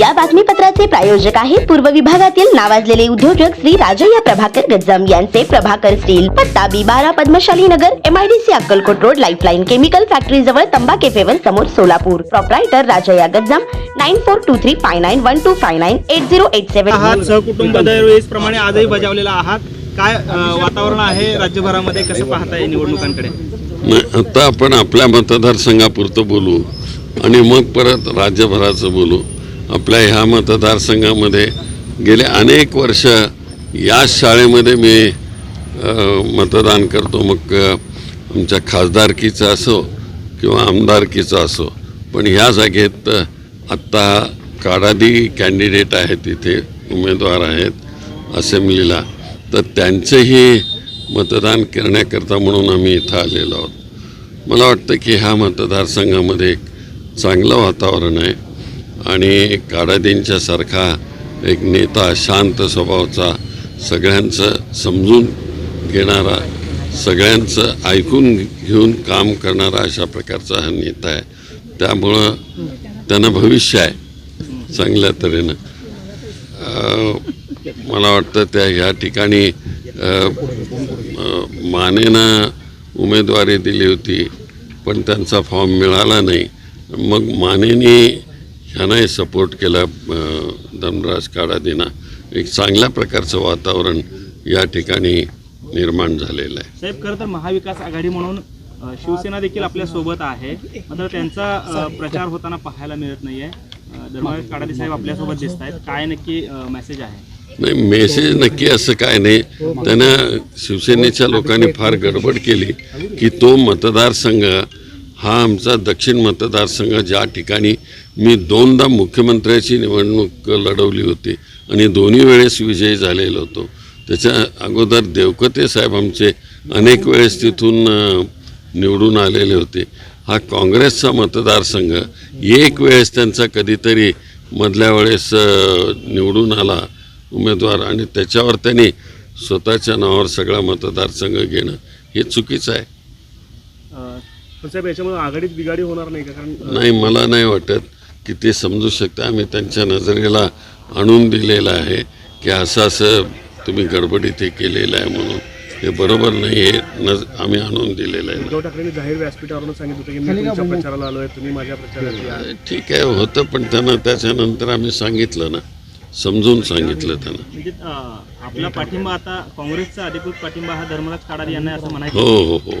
या बातमीपत्राचे प्रायोजक आहे पूर्व विभागातील नावाजलेले उद्योजक श्री राजय्या प्रभाकर गज्जम यांचे प्रभाकर स्टील पत्ता बी बारा Padmashali Nagar MIDC Akkalkot road lifeline chemical factory जवळ तंबा केफेवर समोर Solapur. Proprietor Rajayya Gajjam nine four two three five nine one two five nine eight zero eight seven सहकुटुंब प्रमाणे आजही बजावलेला आहात. काय वातावरण आहे राज्यभरामध्ये? कसं पाहताय निवडणुकांकडे? आता आपण आपल्या मतदारसंघापुरतं बोलू आणि मग परत राज्यभराचं बोलू. आपल्या ह्या मतदारसंघामध्ये गेले अनेक वर्ष याच शाळेमध्ये मी मतदान करतो. मग आमच्या खासदारकीचं असो किंवा आमदारकीचं असो. पण ह्या जागेत आत्ता काडादी कॅन्डिडेट आहेत इथे उमेदवार आहेत असेंब्लीला. तर त्यांचंही मतदान करण्याकरता म्हणून आम्ही इथं आलेलो आहोत. मला वाटतं की ह्या मतदारसंघामध्ये एक चांगलं वातावरण आहे. आणि काडादींच्या सारखा एक नेता शांत स्वभावाचा सगळ्यांचं समजून घेणारा सगळ्यांचं ऐकून घेऊन काम करणारा अशा प्रकारचा हा नेता आहे. त्यामुळं त्यांना भविष्य आहे चांगल्या तऱ्हेनं. मला वाटतं त्या ह्या ठिकाणी मानेनं उमेदवारी दिली होती पण त्यांचा फॉर्म मिळाला नाही. मग मानेनी ह्यानाही सपोर्ट केला धनराज काडादीना एक चांगल्या प्रकारचं वातावरण या ठिकाणी निर्माण झालेलं आहे. साहेब खरं तर महाविकास आघाडी म्हणून शिवसेना देखील आपल्यासोबत आहे. मात्र त्यांचा प्रचार होताना पाहायला मिळत नाहीये. धर्मराज काडादी साहेब आपल्यासोबत दिसत आहेत. काय नक्की मेसेज आहे? नाही मेसेज नक्की असं काय नाही. त्यानं शिवसेनेच्या लोकांनी फार गडबड केली की तो मतदारसंघ हा आमचा दक्षिण मतदारसंघ ज्या ठिकाणी मी दोनदा मुख्यमंत्र्याची निवडणूक लढवली होती आणि दोन्ही वेळेस विजयी झालेलो होतो. त्याच्या अगोदर देवकते साहेब आमचे अनेक वेळेस तिथून निवडून आलेले होते. हा काँग्रेसचा मतदारसंघ एक वेळेस त्यांचा कधीतरी मधल्या वेळेस निवडून आला उमेदवार आणि त्याच्यावर त्यांनी स्वतःच्या नावावर सगळा मतदारसंघ घेणं हे चुकीचं आहे. साहेब याच्यामुळे आघाडीत बिघाडी होणार नाही का? कारण नाही मला नाही वाटत. की ते समजू शकते? आम्ही त्यांच्या नजरेला आणून दिलेलं आहे की असं असं तुम्ही गडबडीत हे केलेलं आहे म्हणून. हे बरोबर नाही हे नज आम्ही आणून दिलेलं आहे. उद्धव ठाकरेंनी जाहीर व्यासपीठावरून सांगितलं होतं की मी तुमच्या प्रचाराला आलोय तुम्ही माझ्या प्रचारात या. ठीक आहे होतं पण त्यांना त्याच्यानंतर आम्ही सांगितलं ना. समजून सांगितलं त्यांना. म्हणजे आपला पाठिंबा आता काँग्रेसचा अधिकृत पाठिंबा हा धर्मराज काडादी यांना आहे असं म्हणायचं. हो हो हो.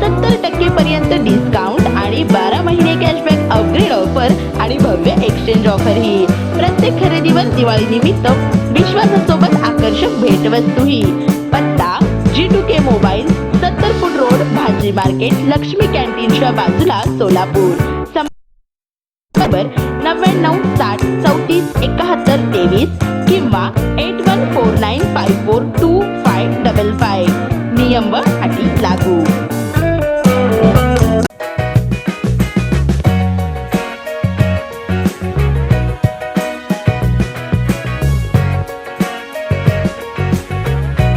सत्तर टक्के पर्यंत डिस्काउंट आणि बारा महिने कॅशबॅक अपग्रेड ऑफर आणि भव्य एक्सचेंज ऑफर ही. प्रत्येक खरेदीवर दिवाळी निमित्त विश्वासासोबत आकर्षक भेटवस्तूही पत्ता जी टू के मोबाईल सत्तर फूट रोड भाजी मार्केट लक्ष्मी कॅन्टीनच्या बाजूला सोलापूर. नंबर नव्याण्णव साठ चौतीस एकाहत्तर तेवीस किंवा eight one four nine five four two five double five. नियम व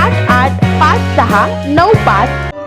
आठ आठ पाच सहा नऊ पाच